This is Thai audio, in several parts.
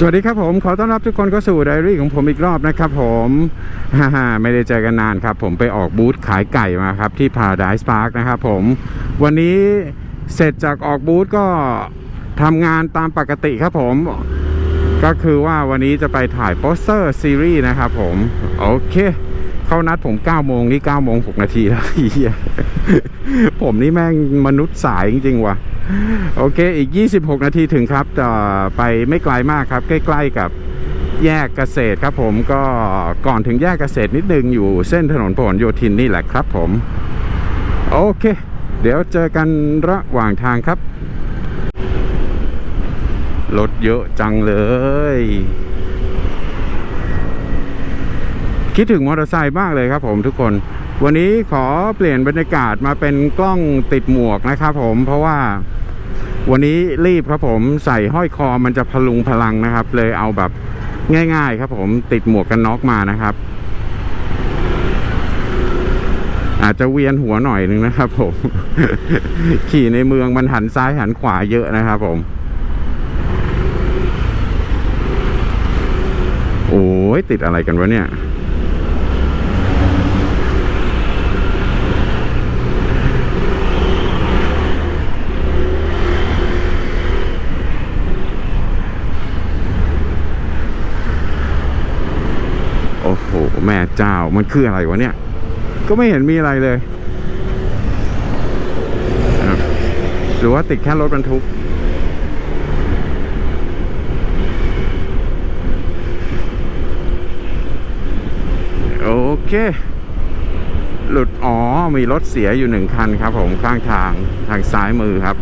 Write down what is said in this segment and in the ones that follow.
สวัสดีครับผมขอต้อนรับทุกคนเข้าสู่ไดอารี่ของผมอีกรอบนะครับผมฮ่าไม่ได้เจอกันนานครับ ผมไปออกบูธขายไก่มาครับที่ Paradise Park นะครับผม วันนี้เสร็จจากออกบูธก็ทำงานตามปกติครับผม ก็คือว่าวันนี้จะไปถ่ายโปสเตอร์ซีรีส์นะครับผม โอเค เข้านัดผม9โมงนี่9โมง6นาทีแล้วผมนี่แม่งมนุษย์สายจริงๆว่ะ โอเคอีก 26 นาทีถึงครับแต่ไปไม่ไกลมากครับ ใกล้ ๆกับแยกเกษตรครับผมก็ก่อนถึงแยกเกษตรนิดนึงอยู่เส้นถนนพหลโยธินนี่แหละครับผม โอเค เดี๋ยวเจอกันระหว่างทางครับรถเยอะจังเลย คิดถึงมอเตอร์ไซค์มากเลยครับผมทุกคน วันนี้ขอเปลี่ยนบรรยากาศมาเป็นกล้องติดหมวกนะครับผมเพราะว่า วันนี้รีบครับผมใส่ห้อยคอมันจะพลุงพลังนะครับ เลยเอาแบบง่ายๆครับผมติดหมวกกันน็อกมานะครับ อาจจะเวียนหัวหน่อยนึงนะครับผม ขี่ในเมืองมันหันซ้ายหันขวาเยอะนะครับผม โอ้ยติดอะไรกันวะเนี่ย โอ้โห แม่ เจ้ามันคืออะไรวะเนี่ย ก็ไม่เห็นมีอะไรเลย หรือว่าติดแค่รถบรรทุกโอเค หลุดอ๋อมีรถเสียอยู่หนึ่งคันครับผมข้างทางทางซ้ายมือครับ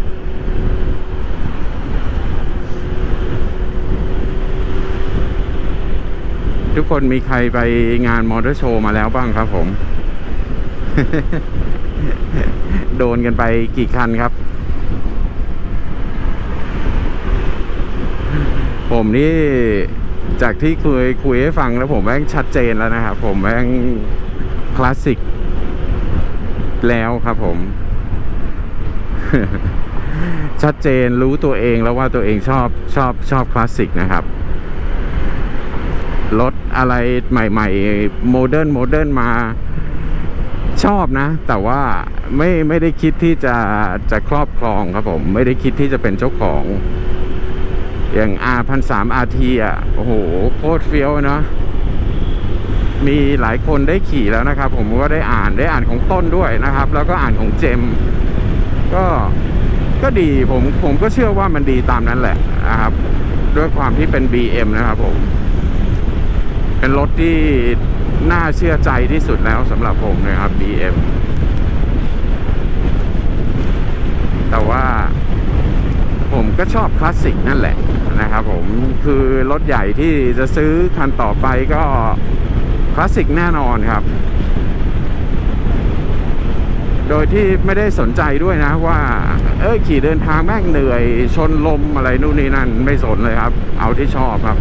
ทุกคนมีใครไปงานมอเตอร์โชว์มาแล้วบ้างครับผม โดนกันไปกี่คันครับ ผมนี่จากที่เคยคุยให้ฟังแล้วผมแม่งชัดเจนแล้วนะครับผมแม่งคลาสสิกแล้วครับผม ชัดเจนรู้ตัวเองแล้วว่าตัวเองชอบชอบชอบคลาสสิกนะครับรถ อะไรใหม่ๆโมเดิร์นโมเดิร์นมาชอบนะ แต่ว่าไม่ไม่ได้คิดที่จะจะครอบครองครับผม ไม่ได้คิดที่จะเป็นเจ้าของ อย่าง R พันสาม RT อะโอ้โหโคตรเฟี้ยวเนะมีหลายคนได้ขี่แล้วนะครับ ผมก็ได้อ่านได้อ่านของต้นด้วยนะครับ แล้วก็อ่านของเจม ก็ก็ดีผมผมก็เชื่อว่ามันดีตามนั้นแหละนะครับ ด้วยความที่เป็น BM นะครับผม เป็นรถที่น่าเชื่อใจที่สุดแล้วสำหรับผมนะครับ BM แต่ว่าผมก็ชอบคลาสสิกนั่นแหละนะครับผมคือรถใหญ่ที่จะซื้อคันต่อไปก็คลาสสิกแน่นอนครับ โดยที่ไม่ได้สนใจด้วยนะว่า เอ้ยขี่เดินทางแม่งเหนื่อยชนลมอะไรนู่นนี่นั่น ไม่สนเลยครับ เอาที่ชอบครับ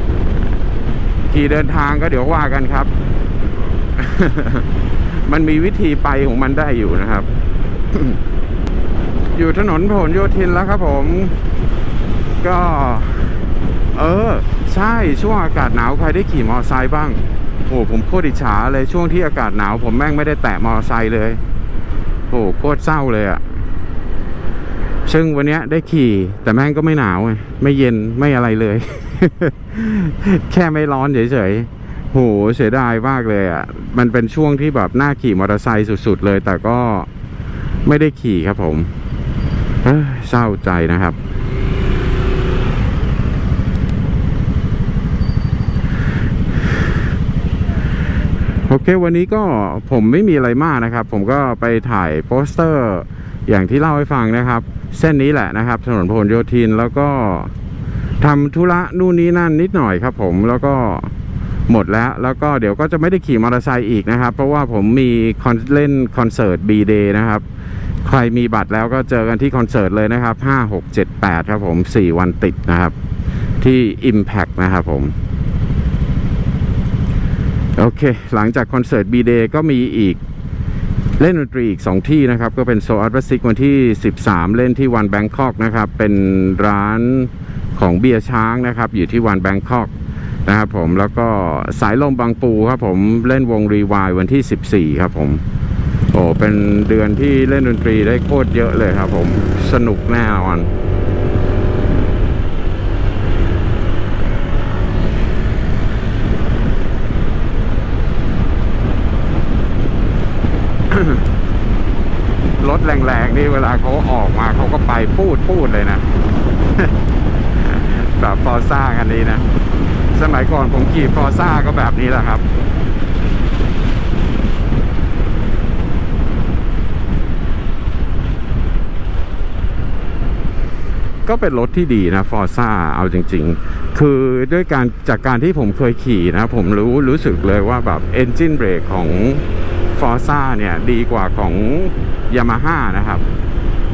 ขี่เดินทางก็เดี๋ยวว่ากันครับ มันมีวิธีไปของมันได้อยู่นะครับ อยู่ถนนพหลโยธินแล้วครับผม ก็ เออ ใช่ช่วงอากาศหนาวใครได้ขี่มอเตอร์ไซค์บ้าง โอ้ผมโคตรอิจฉาเลยช่วงที่อากาศหนาว ผมแม่งไม่ได้แตะมอเตอร์ไซค์เลยโอ้โคตรเศร้าเลยอะ ซึ่งวันนี้ได้ขี่แต่แม่งก็ไม่หนาวไงไม่เย็นไม่อะไรเลย แค่ไม่ร้อนเฉยๆโหเสียดายมากเลยอะ่ะ มันเป็นช่วงที่แบบน่าขี่มอเตอร์ไซค์สุด ๆ เลย แต่ก็ไม่ได้ขี่ครับผมเศร้าใจนะครับ โอเค วันนี้ก็ผมไม่มีอะไรมากนะครับ ผมก็ไปถ่ายโปสเตอร์ อย่างที่เล่าให้ฟังนะครับ เส้นนี้แหละนะครับ ถนนพหลโยธินแล้วก็ทำธุระนู่นนี้นั่นนิดหน่อยครับ ผมแล้วก็หมดแล้ว แล้วก็เดี๋ยวก็จะไม่ได้ขี่มอเตอร์ไซค์อีกนะครับ เพราะว่าผมมีคอนเล่นคอนเสิร์ต B-Day นะครับ ใครมีบัตรแล้วก็เจอกันที่คอนเสิร์ตเลยนะครับ 5 6 7 8 ครับผม 4 วันติดนะครับ ที่ Impact นะครับผม โอเค หลังจากคอนเสิร์ต B-Day ก็มีอีก เล่นดนตรีอีก 2 ที่นะครับ ก็เป็นโซอัลบัสิกวันที่ 13 เล่นที่วันแบงคอกนะครับ เป็นร้านของเบียร์ช้างนะครับ อยู่ที่วันแบงคอกนะครับผมแล้วก็สายลมบางปูครับผมเล่นวงรีวายวันที่ 14 ครับผม โอ้เป็นเดือนที่เล่นดนตรีได้โคตรเยอะเลยครับผมสนุกแน่นอน ร ถแรงๆนี่เวลาเขาออกมาเขาก็ไปพูดพูดเลยนะแบบฟอร์ซ่ากันนี้นะ สมัยก่อนผมขี่ฟอร์ซ่าก็แบบนี้แหละครับ ก็เป็นรถที่ดีนะฟอร์ซ่าเอาจริง ๆ คือด้วยการจากการที่ผมเคยขี่นะ ผมรู้รู้สึกเลยว่าแบบเอนจินเบรกของ ฟอร์ซ่าเนี่ย ดีกว่าของ Yamaha นะครับ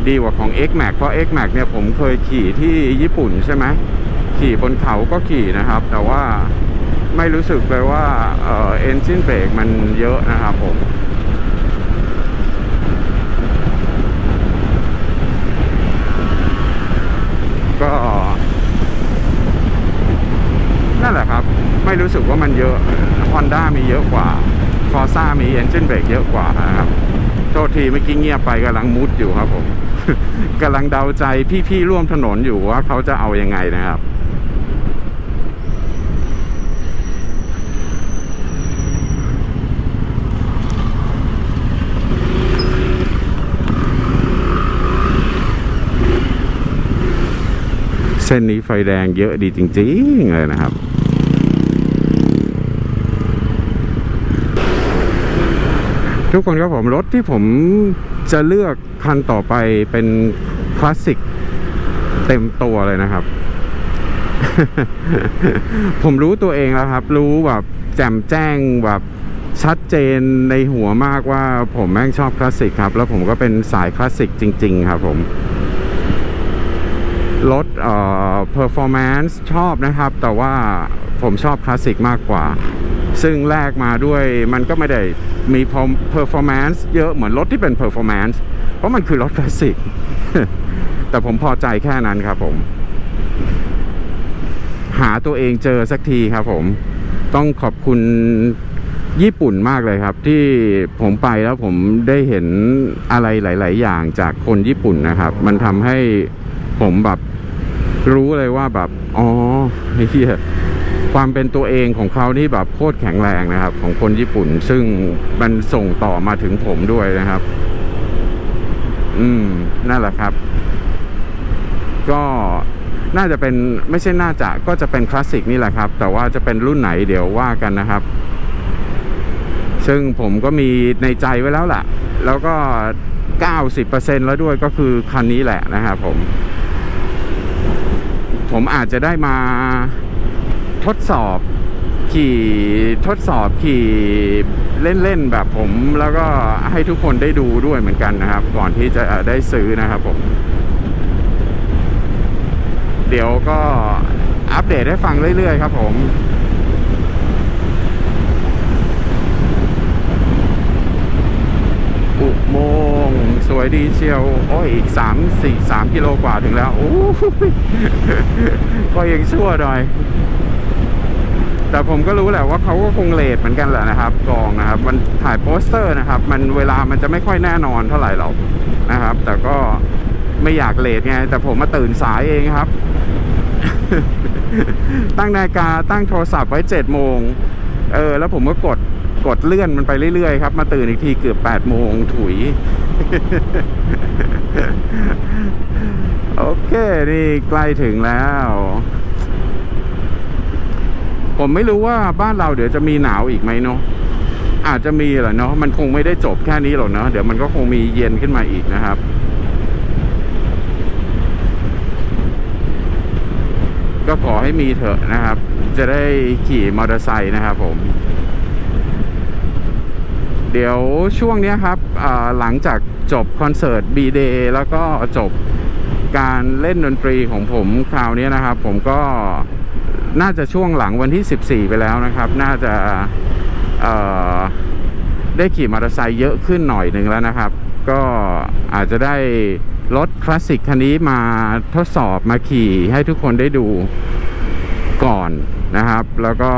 ดีกว่าของ X Max เพราะ X Max เนี่ยผมเคยขี่ที่ญี่ปุ่นใช่ไหมขี่บนเขาก็ขี่นะครับ แต่ว่าไม่รู้สึกเลยว่าเออเอนจินเบรกมันเยอะนะครับผมก็นั่นแหละครับ ไม่รู้สึกว่ามันเยอะ Honda มีเยอะกว่า Forza มี Engine Brake เยอะกว่านะครับ โทษทีเมื่อกี้เงียบไปกำลังมุดอยู่ครับผมกำลังเดาใจพี่ๆร่วมถนนอยู่ว่าเขาจะเอายังไงนะครับเส้นนี้ไฟแดงเยอะดีจริงๆเลยนะครับ ทุกคนครับผมรถที่ผมจะเลือกคันต่อไปเป็นคลาสสิกเต็มตัวเลยนะครับ ผมรู้ตัวเองแล้วครับ รู้แบบแจ่มแจ้งแบบชัดเจนในหัวมากว่าผมแม่งชอบคลาสสิกครับ แล้วผมก็เป็นสายคลาสสิกจริง ๆ ครับผมรถเอ่อ performance ชอบนะครับ แต่ว่าผมชอบคลาสสิกมากกว่า ซึ่งแลกมาด้วยมันก็ไม่ได้มีพอ performance เยอะเหมือนรถที่เป็น performance เพราะมันคือรถคลาสสิก แต่ผมพอใจแค่นั้นครับผม หาตัวเองเจอสักทีครับผม ต้องขอบคุณญี่ปุ่นมากเลยครับ ที่ผมไปแล้วผมได้เห็นอะไรหลาย ๆ อย่างจากคนญี่ปุ่นนะครับ มันทำให้ผมแบบรู้เลยว่าแบบ อ๋อไอ้เหี้ย ความเป็นตัวเองของเขานี่แบบโคตรแข็งแรงนะครับ ของคนญี่ปุ่น ซึ่งมันส่งต่อมาถึงผมด้วยนะครับ อืมนั่นแหละครับ ก็น่าจะเป็นไม่ใช่น่าจะก็จะเป็นคลาสสิกนี่แหละครับ แต่ว่าจะเป็นรุ่นไหนเดี๋ยวว่ากันนะครับ ซึ่งผมก็มีในใจไว้แล้วล่ะ แล้วก็ 90%แล้วด้วยก็คือคันนี้แหละนะครับผม ผมอาจจะได้มา ทดสอบขี่ทดสอบขี่เล่นๆแบบผม แล้วก็ให้ทุกคนได้ดูด้วยเหมือนกันนะครับ ก่อนที่จะได้ซื้อนะครับผม เดี๋ยวก็อัปเดตให้ฟังเรื่อยๆครับผมอุโมงค์สวยดีเชียว โอ้ยอีกสามสี่สามกิโลกว่าถึงแล้ว โอ้ก็ยังชั่วหน่อย แต่ผมก็รู้แหละว่าเขาก็คงเลทเหมือนกันแหละนะครับกองนะครับ มันถ่ายโปสเตอร์นะครับ มันเวลามันจะไม่ค่อยแน่นอนเท่าไหร่หรอกนะครับ แต่ก็ไม่อยากเลทไง แต่ผมมาตื่นสายเองครับ ตั้งนาฬิกาตั้งโทรศัพท์ไว้เจ็ดโมงเออ แล้วผมก็กดกดเลื่อนมันไปเรื่อยๆครับ มาตื่นอีกทีเกือบแปดโมงถุย โอเค นี่ใกล้ถึงแล้ว ผมไม่รู้ว่าบ้านเราเดี๋ยวจะมีหนาวอีกไหมเนาะอาจจะมีแหละเนาะมันคงไม่ได้จบแค่นี้หรอกเนาะเดี๋ยวมันก็คงมีเย็นขึ้นมาอีกนะครับ ก็ขอให้มีเถอะนะครับ จะได้ขี่มอเตอร์ไซค์นะครับผม เดี๋ยวช่วงนี้ครับหลังจากจบคอนเสิร์ต B-Day แล้วก็จบการเล่นดนตรีของผมคราวนี้นะครับ ผมก็ น่าจะช่วงหลังวันที่ 14 ไปแล้วนะครับ น่าจะได้ขี่มอเตอร์ไซค์เยอะขึ้นหน่อยหนึ่งแล้วนะครับ ก็อาจจะได้รถคลาสสิกคันนี้มาทดสอบมาขี่ให้ทุกคนได้ดูก่อนนะครับ แล้วก็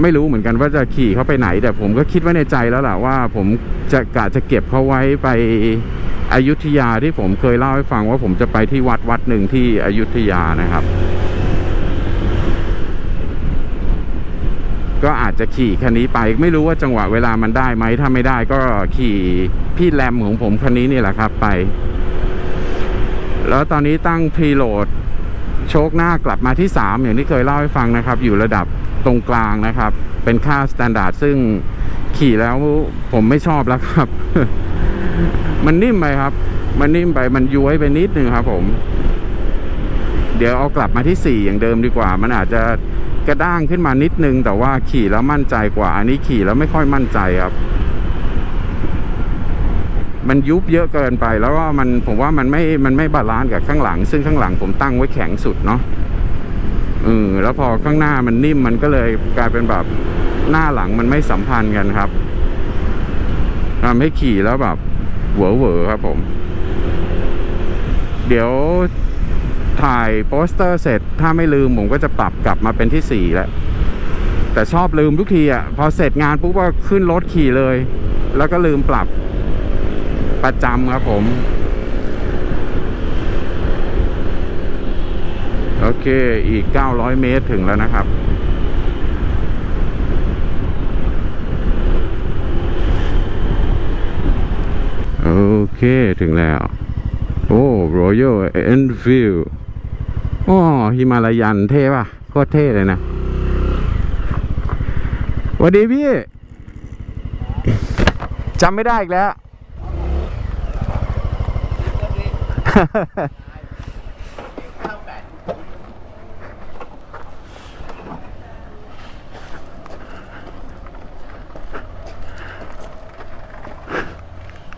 ไม่รู้เหมือนกันว่าจะขี่เขาไปไหน แต่ผมก็คิดไว้ในใจแล้วล่ะว่าผมจะกะจะเก็บเขาไว้ไปอยุธยาที่ผมเคยเล่าให้ฟังว่าผมจะไปที่วัดวัดหนึ่งที่อยุธยานะครับ ก็อาจจะขี่คันนี้ไป ไม่รู้ว่าจังหวะเวลามันได้ไหมถ้าไม่ได้ก็ขี่พี่แรมของผมคันนี้นี่แหละครับไป แล้วตอนนี้ตั้งพรีโหลดโชคหน้ากลับมาที่ 3 อย่างที่เคยเล่าให้ฟังนะครับ อยู่ระดับตรงกลางนะครับ เป็นค่าสแตนดาร์ดซึ่งขี่แล้วผมไม่ชอบแล้วครับ มันนิ่มไปครับ มันนิ่มไปมันย้วยไปนิดนึงครับผม เดี๋ยวเอากลับมาที่ 4 อย่างเดิมดีกว่า มันอาจจะ กระด้างขึ้นมานิดนึง แต่ว่าขี่แล้วมั่นใจกว่า อันนี้ขี่แล้วไม่ค่อยมั่นใจครับ มันยุบเยอะเกินไป แล้วก็มันผมว่ามันไม่มันไม่บาลานซ์กับข้างหลัง ซึ่งข้างหลังผมตั้งไว้แข็งสุดเนาะเออแล้วพอข้างหน้ามันนิ่มมันก็เลยกลายเป็นแบบหน้าหลังมันไม่สัมพันธ์กันครับทำให้ขี่แล้วแบบเหวอเหวอครับผม เดี๋ยว ถ่ายโปสเตอร์เสร็จ ถ้าไม่ลืมผมก็จะปรับกลับมาเป็นที่สี่แล้ว แต่ชอบลืมทุกทีอะ พอเสร็จงานปุ๊บก็ขึ้นรถขี่เลย แล้วก็ลืมปรับประจำครับผม โอเค อีก 900 เมตรถึงแล้วนะครับโอเค ถึงแล้ว โอ้ Royal Enfield โอ้ฮิมาลายันเท่ป่ะ โคตรเท่เลยนะวัสดีพี่จำไม่ได้อีกแล้ว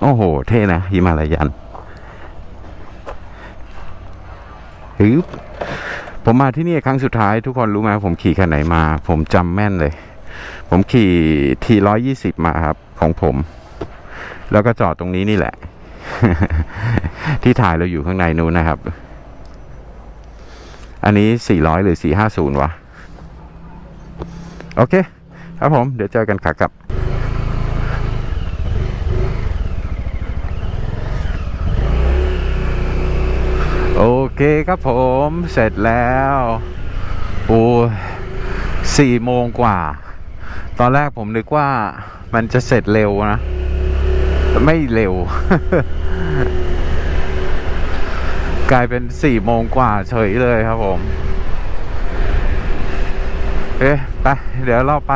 โอ้โห เท่นะฮิมาลายันหือ ผมมาที่นี่ครั้งสุดท้ายทุกคนรู้ไหมผมขี่คันไหนมา ผมจำแม่นเลย ผมขี่ทีร้อยยี่สิบมาครับ ของผม แล้วก็จอดตรงนี้นี่แหละ ที่ถ่ายเราอยู่ข้างในนู้นนะครับ อันนี้สี่ร้อยหรือสี่ห้าศูนย์วะ โอเค ครับผม เดี๋ยวเจอกันขากลับ เคครับผมเสร็จแล้วโอ้สี่โมงกว่า ตอนแรกผมนึกว่ามันจะเสร็จเร็วนะ ไม่เร็ว กลายเป็นสี่โมงกว่าเฉยเลยครับผม เอ๊ะไปเดี๋ยวเราไป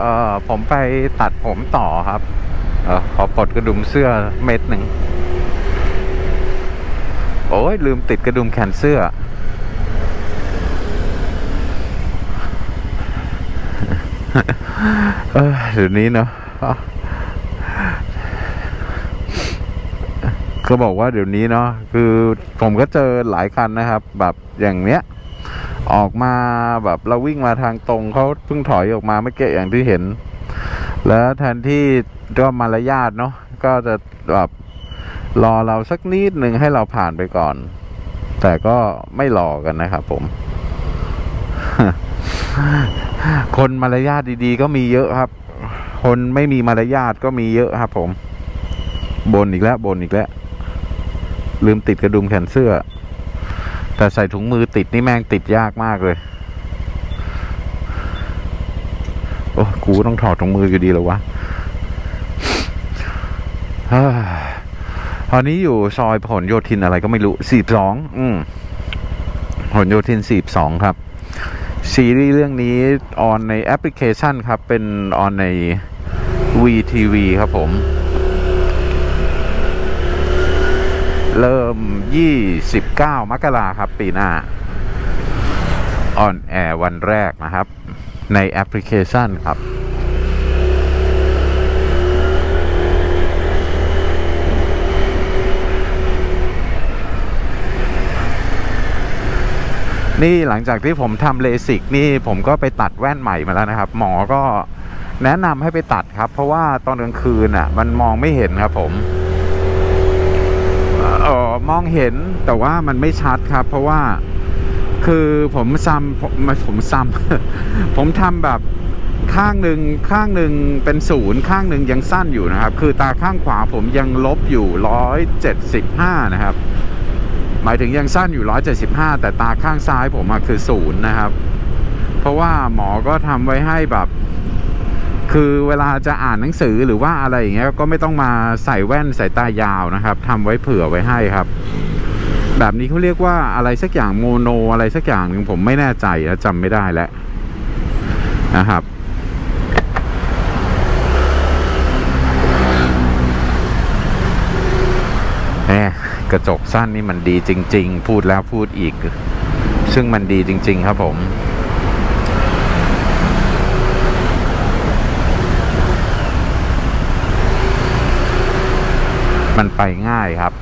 เอ่อผมไปตัดผมต่อครับ เออขอปลดกระดุมเสื้อเม็ดหนึ่ง อ้ยลืมติดกระดุมแขนเสื้อ เออเดี๋ยวนี้เนาะก็บอกว่าเดี๋ยวนี้เนาะคือผมก็เจอหลายคันนะครับ แบบอย่างเนี้ย ออกมาแบบเราวิ่งมาทางตรงเขาเพิ่งถอยออกมาเมื่อกี้อย่างที่เห็น แล้วแทนที่ก็มารยาทเนาะก็จะแบบ รอเราสักนิดหนึ่งให้เราผ่านไปก่อน แต่ก็ไม่รอกันนะครับผม คนมารยาทดีๆ ก็มีเยอะครับ คนไม่มีมารยาทก็มีเยอะครับ ผมบนอีกแล้วบนอีกแล้ว ลืมติดกระดุมแขนเสื้อ แต่ใส่ถุงมือติดนี่แม่งติดยากมากเลยโอ้กูต้องถอดถุงมืออยู่ดีแล้ววะ อนนี้อยู่ซอยผลโยธินอะไรก็ไม่รู้สี่สองอืมผลโยธินสี่สองครับ ซีรีส์เรื่องนี้ออนในแอปพลิเคชันครับ เป็นออนใน VTV ครับผม เริ่ม 29 มกราครับ ปีหน้า ออนแอร์วันแรกนะครับ ในแอปพลิเคชันครับ นี่หลังจากที่ผมทำเลสิกนี่ผมก็ไปตัดแว่นใหม่มาแล้วนะครับ หมอก็แนะนำให้ไปตัดครับ เพราะว่าตอนกลางคืนอะ มันมองไม่เห็นครับผมเอ่อมองเห็นแต่ว่ามันไม่ชัดครับ เพราะว่าคือผมซ้ำผมผมซ้ำผมทำแบบข้างหนึ่งข้างหนึ่งเป็นศูนย์ข้างหนึ่งยังสั้นอยู่นะครับ คือตาข้างขวาผมยังลบอยู่ร้อยเจ็ดสิบห้านะครับ หมายถึงยังสั้นอยู่ร้อยเจ็ดสิบห้าแต่ตาข้างซ้ายผมอะคือศูนย์นะครับ เพราะว่าหมอก็ทำไว้ให้แบบ คือเวลาจะอ่านหนังสือหรือว่าอะไรอย่างเงี้ยก็ไม่ต้องมาใส่แว่นใสายตายาวนะครับทำไว้เผื่อไว้ให้ครับ แบบนี้เขาเรียกว่าอะไรสักอย่างโมโน อะไรสักอย่างหนึ่งผมไม่แน่ใจแล้วจำไม่ได้แล้วนะครับ แหม กระจกสั้นนี่มันดีจริง ๆ พูดแล้วพูดอีก ซึ่งมันดีจริง ๆ ครับผมมันไปง่ายครับ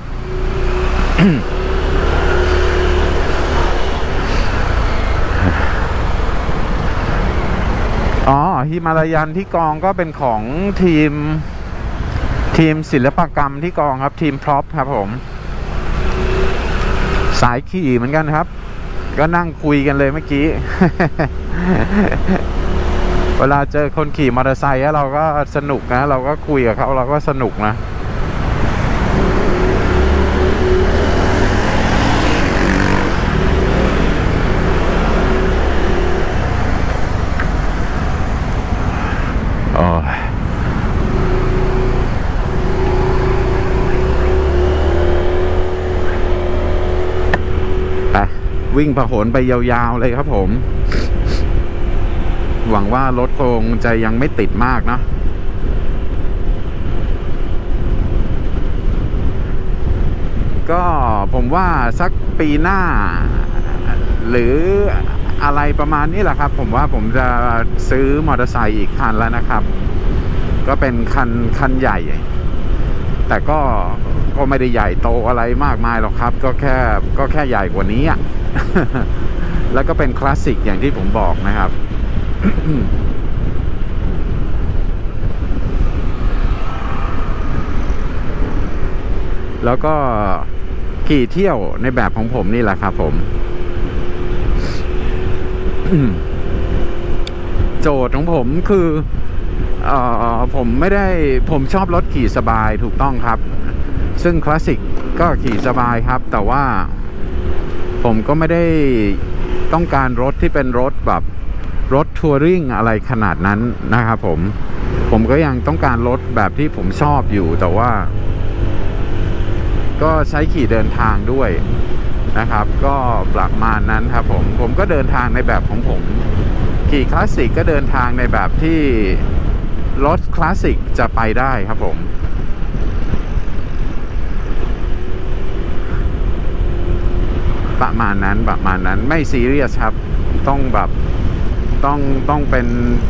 อ๋อฮิมาลายันที่กองก็เป็นของทีม ทีมศิลปกรรมที่กองครับ ทีมพร็อพครับผม สายขี่เหมือนกันครับ ก็นั่งคุยกันเลยเมื่อกี้ เวลาเจอคนขี่มอเตอร์ไซค์เราก็สนุกนะ เราก็คุยกับเขาเราก็สนุกนะ วิ่งผหนไปยาวๆเลยครับผม หวังว่ารถคงจะยังไม่ติดมากนะก็ผมว่าสักปีหน้า หรืออะไรประมาณนี้แหละครับ ผมว่าผมจะซื้อมอเตอร์ไซค์อีกคันแล้วนะครับ ก็เป็นคันคันใหญ่ แต่ก็ก็ไม่ได้ใหญ่โตอะไรมากมายหรอกครับ ก็แค่ก็แค่ใหญ่กว่านี้อะ แล้วก็เป็นคลาสสิกอย่างที่ผมบอกนะครับ แล้วก็ขี่เที่ยวในแบบของผมนี่แหละครับผม โจทย์ของผมคือเออผมไม่ได้ผมชอบรถขี่สบายถูกต้องครับ ซึ่งคลาสสิกก็ขี่สบายครับ แต่ว่า ผมก็ไม่ได้ต้องการรถที่เป็นรถแบบรถทัวริงอะไรขนาดนั้นนะครับผม ผมก็ยังต้องการรถแบบที่ผมชอบอยู่แต่ว่า ก็ใช้ขี่เดินทางด้วยนะครับ ก็ประมาณนั้นครับผม ผมก็เดินทางในแบบของผม ขี่คลาสสิกก็เดินทางในแบบที่รถคลาสสิกจะไปได้ครับผม ประมาณนั้นประมาณนั้นไม่ซีเรียสครับ ต้องแบบต้องต้องเป็น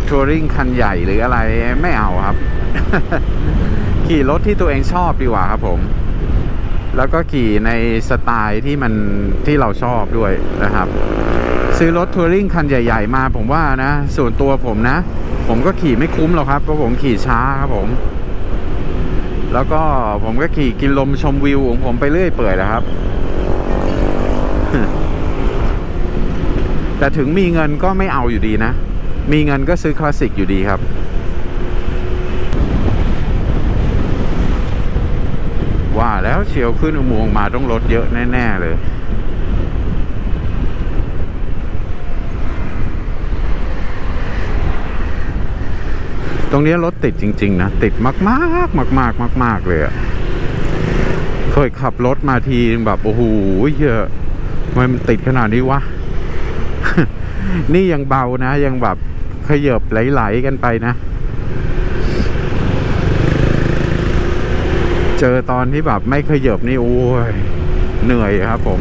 ทัวริงคันใหญ่หรืออะไรไม่เอาครับ ขี่รถที่ตัวเองชอบดีกว่าครับผม แล้วก็ขี่ในสไตล์ที่มันที่เราชอบด้วยนะครับ ซื้อรถทัวริงคันใหญ่ ๆ มาผมว่านะ ส่วนตัวผมนะ ผมก็ขี่ไม่คุ้มหรอกครับเพราะผมขี่ช้าครับผม แล้วก็ผมก็ขี่กินลมชมวิวของผมไปเรื่อยเปื่อยนะครับ แต่ถึงมีเงินก็ไม่เอาอยู่ดีนะ มีเงินก็ซื้อคลาสสิกอยู่ดีครับ ว่าแล้วเชียวขึ้นอุโมงค์มาต้องรถเยอะแน่ ๆ เลยตรงนี้รถติดจริง ๆ นะ ติดมากๆมากๆมากๆเลยอะเคยขับรถมาทีแบบ โอ้โหเยอะ ทำไมมันติดขนาดนี้วะ นี่ยังเบานะ ยังแบบขยบไหลๆกันไปนะ เจอตอนที่แบบไม่ขยบนี่ โอ้ย เหนื่อยครับผม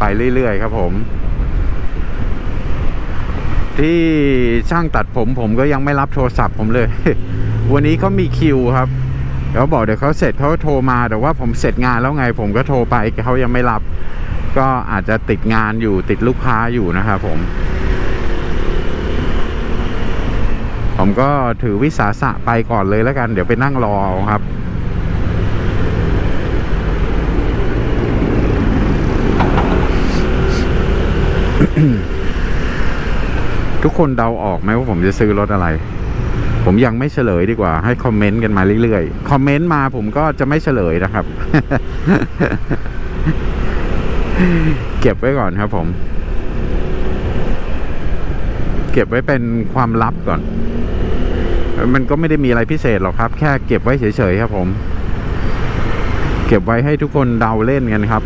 ไปเรื่อยๆครับผม ที่ช่างตัดผมผมก็ยังไม่รับโทรศัพท์ผมเลย วันนี้เขามีคิวครับเขาบอกเดี๋ยวเขาเสร็จเขาโทรมาแต่ว่าผมเสร็จงานแล้วไง ผมก็โทรไปเขายังไม่รับ ก็อาจจะติดงานอยู่ติดลูกค้าอยู่นะครับผม ผมก็ถือวิสาสะไปก่อนเลยแล้วกัน เดี๋ยวไปนั่งรอครับ ทุกคนเดาออกไหมว่าผมจะซื้อรถอะไร ผมยังไม่เฉลยดีกว่า ให้คอมเมนต์กันมาเรื่อยๆ คอมเมนต์มาผมก็จะไม่เฉลยนะครับ เก็บไว้ก่อนครับผม เก็บไว้เป็นความลับก่อน มันก็ไม่ได้มีอะไรพิเศษหรอกครับ แค่เก็บไว้เฉยๆครับผม เก็บไว้ให้ทุกคนเดาเล่นกันครับ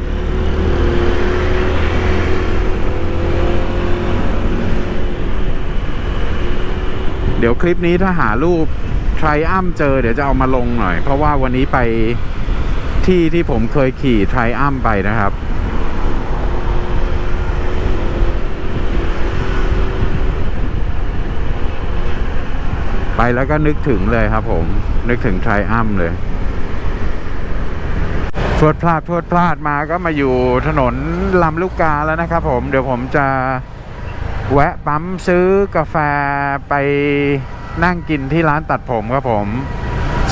ดี๋ยวคลิปนี้ถ้าหารูปไทรอัมเจอเดี๋ยวจะเอามาลงหน่อย เพราะว่าวันนี้ไปที่ที่ผมเคยขี่ไทรอัมไปนะครับไปแล้วก็นึกถึงเลยครับผม นึกถึงไทรอัมเลยพรวดพลาดพรวดพลาดมาก็มาอยู่ถนนลำลูกกาแล้วนะครับผม เดี๋ยวผมจะ แวะปั๊มซื้อกาแฟไปนั่งกินที่ร้านตัดผมครับผม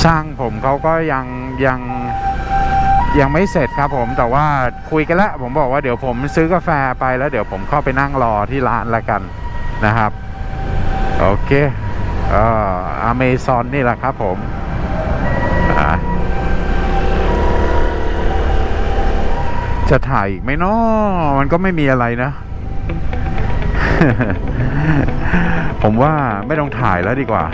ช่างผมเขาก็ยังยังยังไม่เสร็จครับผมแต่ว่าคุยกันแล้วผมบอกว่าเดี๋ยวผมซื้อกาแฟไปแล้วเดี๋ยวผมเข้าไปนั่งรอที่ร้านละกันนะครับ โอเคเอ่ออเมซอนนี่แหละครับผมจะถ่ายอีกไหมเนาะมันก็ไม่มีอะไรนะ ผมว่าไม่ต้องถ่ายแล้วดีกว่า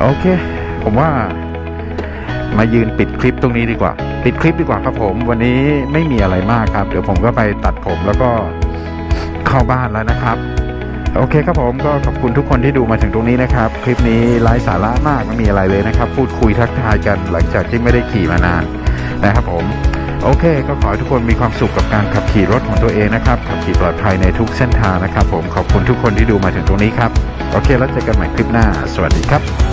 โอเค ผมว่า มายืนปิดคลิปตรงนี้ดีกว่า ปิดคลิปดีกว่าครับผม วันนี้ไม่มีอะไรมากครับ เดี๋ยวผมก็ไปตัดผมแล้วก็เข้าบ้านแล้วนะครับ โอเคครับผมก็ขอบคุณทุกคนที่ดูมาถึงตรงนี้นะครับ คลิปนี้ไร้สาระมากไม่มีอะไรเลยนะครับ พูดคุยทักทายกันหลังจากที่ไม่ได้ขี่มานานนะครับผม โอเค ก็ขอให้ทุกคนมีความสุขกับการขับขี่รถของตัวเองนะครับ ขับขี่ปลอดภัยในทุกเส้นทางนะครับ ผมขอบคุณทุกคนที่ดูมาถึงตรงนี้ครับ โอเค แล้วเจอกันใหม่คลิปหน้า สวัสดีครับ